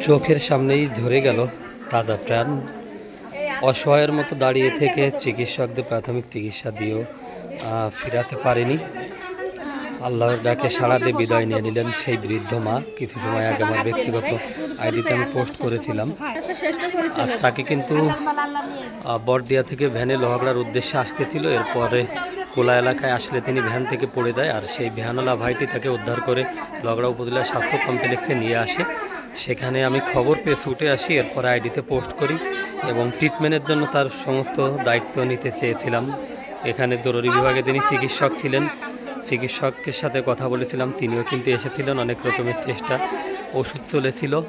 চোখের সামনেই ঝরে গেল তাজা প্রাণ। অসহায়ের মতো দাঁড়িয়ে থেকে চিকিৎসকদের প্রাথমিক চিকিৎসা দিয়েও ফিরাতে পারেনি। আল্লাহর ডাকে সাড়া দিয়ে বিদায় নিয়ে নিলেন সেই বৃদ্ধ মা। কিছু সময় আগে আমার ব্যক্তিগত আইডিতে আমি পোস্ট করেছিলাম। আর তাকে কিন্তু আহ, বড়দিয়া থেকে ভ্যানে লোহাগড়ার উদ্দেশ্যে আসতেছিল এরপরে কোলা এলাকায় আসলে তিনি ভ্যান থেকে পড়ে যায়। আর সেই ভ্যানওয়ালা ভাইটি তাকে উদ্ধার করে লগড়া উপজেলা স্বাস্থ্য কমপ্লেক্সে নিয়ে আসে। সেখানে আমি খবর পেয়ে ছুটে আসি, এরপর আইডিতে পোস্ট করি এবং ট্রিটমেন্টের জন্য তার সমস্ত দায়িত্ব নিতে চেয়েছিলাম। এখানে জরুরি বিভাগে যিনি চিকিৎসক ছিলেন, চিকিৎসকের সাথে কথা বলেছিলাম, তিনিও কিন্তু এসেছিলেন, অনেক রকমের চেষ্টা, ওষুধ চলেছিল।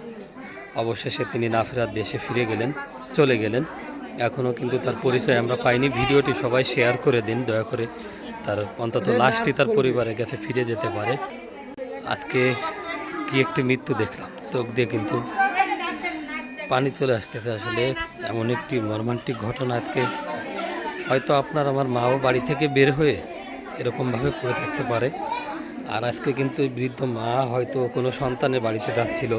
অবশেষে তিনি না ফেরার দেশে ফিরে গেলেন, চলে গেলেন। এখনও কিন্তু তার পরিচয় আমরা পাইনি, ভিডিওটি সবাই শেয়ার করে দিন, দয়া করে তার অন্তত লাশটি তার পরিবারের কাছে ফিরে যেতে পারে। আজকে কি একটি মৃত্যু দেখলাম? চোখ দিয়ে কিন্তু পানি চলে আসতেছে। আসলে এমন একটি মর্মান্তিক ঘটনা আজকে হয়তো আপনার আমার মাও বাড়ি থেকে বের হয়ে এরকমভাবে পড়ে থাকতে পারে। আর আজকে কিন্তু বৃদ্ধ মা হয়তো কোনো সন্তানের বাড়িতে যাচ্ছিল,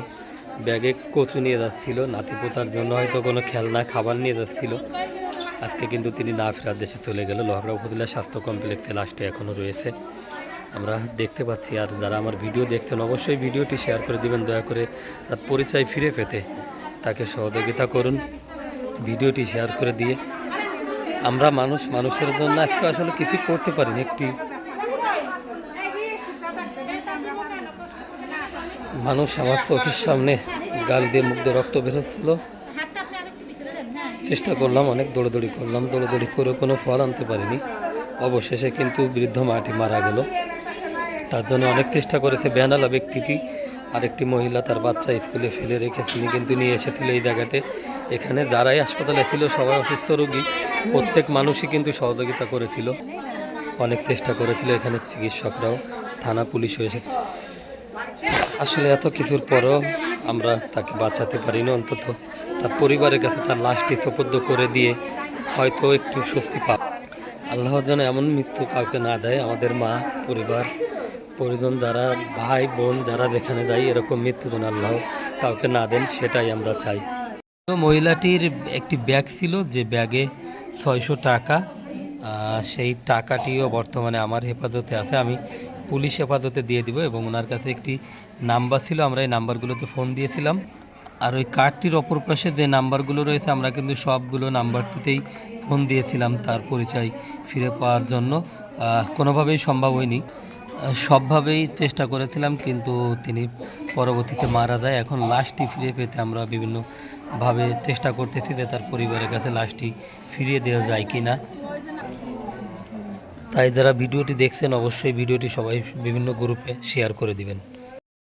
ব্যাগে কচু নিয়ে যাচ্ছিল, নাতি পোতার জন্য হয়তো কোনো খেলনা, খাবার নিয়ে যাচ্ছিল। আজকে কিন্তু তিনি না ফেরার দেশে চলে গেল। লোহাগড়া উপজেলা স্বাস্থ্য কমপ্লেক্সে লাস্টে এখনও রয়েছে। আমরা দেখতে পাচ্ছি, আর যারা আমার ভিডিও দেখছেন অবশ্যই ভিডিওটি শেয়ার করে দিবেন, দয়া করে তার পরিচয় ফিরে পেতে তাকে সহযোগিতা করুন, ভিডিওটি শেয়ার করে দিয়ে। আমরা মানুষ, মানুষের জন্য আজকে আসলে কিছু করতে পারিনি একটি মানুষ আমার চোখের সামনে গাল দিয়ে দিয়ে রক্ত বেরোচ্ছিল। চেষ্টা করলাম, অনেক দৌড়দৌড়ি করলাম, দৌড়দৌড়ি করে কোনো ফল আনতে পারিনি। অবশেষে কিন্তু বৃদ্ধ মাটি মারা গেল। তার জন্য অনেক চেষ্টা করেছে বেহানালা ব্যক্তিটি। আরেকটি মহিলা তার বাচ্চা স্কুলে ফেলে রেখে তিনি কিন্তু নিয়ে এসেছিল এই জায়গাতে। এখানে যারাই হাসপাতালে ছিল, সবাই অসুস্থ রোগী। প্রত্যেক মানুষই কিন্তু সহযোগিতা করেছিল। অনেক চেষ্টা করেছিল এখানে চিকিৎসকরাও। থানা পুলিশও এসেছে আসলে এত কিছুর পরও আমরা তাকে বাঁচাতে পারিনি, অন্তত তার পরিবারের কাছে তার লাশটি সোপদ্য করে দিয়ে হয়তো একটু স্বস্তি পাব। আল্লাহ যেন এমন মৃত্যু কাউকে না দেয়, আমাদের মা, পরিবার, পরিজন যারা, ভাই, বোন যারা যেখানে যায়, এরকম মৃত্যু যেন আল্লাহ কাউকে না দেন, সেটাই আমরা চাই। মহিলাটির একটি ব্যাগ ছিল, যে ব্যাগে ছয়শো টাকা সেই টাকাটিও বর্তমানে আমার হেফাজতে আছে। আমি পুলিশ হেফাজতে দিয়ে দিব এবং ওনার কাছে একটি নাম্বার ছিল, আমরা এই নাম্বারগুলোতে ফোন দিয়েছিলাম। আর ওই কার্ডটির অপর পাশে যে নাম্বারগুলো রয়েছে, আমরা কিন্তু সবগুলো নাম্বারটিতেই ফোন দিয়েছিলাম তার পরিচয় ফিরে পাওয়ার জন্য। কোনোভাবেই সম্ভব হয়নি। সবভাবেই চেষ্টা করেছিলাম, কিন্তু তিনি পরবর্তীতে মারা যায়। এখন লাশটি ফিরে পেতে আমরা বিভিন্নভাবে চেষ্টা করতেছি যে তার পরিবারের কাছে লাশটি ফিরিয়ে দেওয়া যায় কি না তাই যারা ভিডিওটি দেখছেন, অবশ্যই ভিডিওটি সবাই বিভিন্ন গ্রুপে শেয়ার করে দিবেন।